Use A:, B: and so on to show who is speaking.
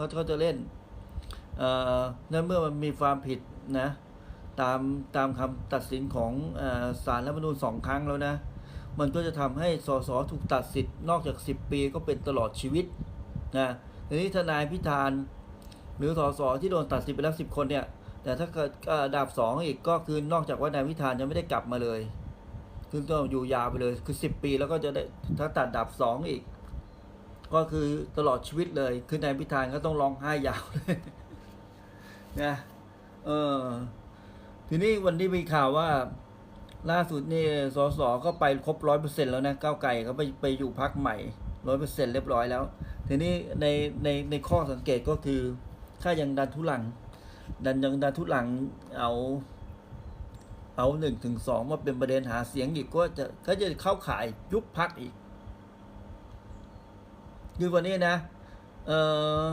A: เขาเขาจะเล่นเอ่อนั่นเมื่อมันมีความผิดนะตามตามคำตัดสินของศาลรัฐธรรมนูญสองครั้งแล้วนะ มันก็จะทำให้สสถูกตัดสิทธิ์นอกจาก 10 ปีก็เป็นตลอดชีวิตนะทีนี้ทนายพิธาน หรือสสที่โดนตัดสิทธิ์ไปแล้ว10คนเนี่ย แต่ถ้าเกิดดาบสองอีกก็คือนอกจากว่านายพิธานยังไม่ได้กลับมาเลยคือต้องอยู่ยาวไปเลยคือ 10 ปีแล้วก็จะได้ถ้าตัดดาบสองอีก ก็คือตลอดชีวิตเลย คือนายพิธานก็ต้องร้องไห้ยาวเลยนะเออทีนี้วันนี้มีข่าวว่า ล่าสุดนี่สสก็ไปครบร้อยเปอร์เซ็นแล้วนะก้าวไก่เขาไปไปอยู่พักใหม่ร้อยเปอร์เซ็นเรียบร้อยแล้ว ทีนี้ในในในข้อสังเกตก็คือถ้ายังดันทุลัง ดันยังดันทุลังเอา เอาหนึ่งถึงสองมาเป็นประเด็นหาเสียงอีกก็จะก็จะเข้าข่ายยุบพักอีก คือวันนี้นะ เออ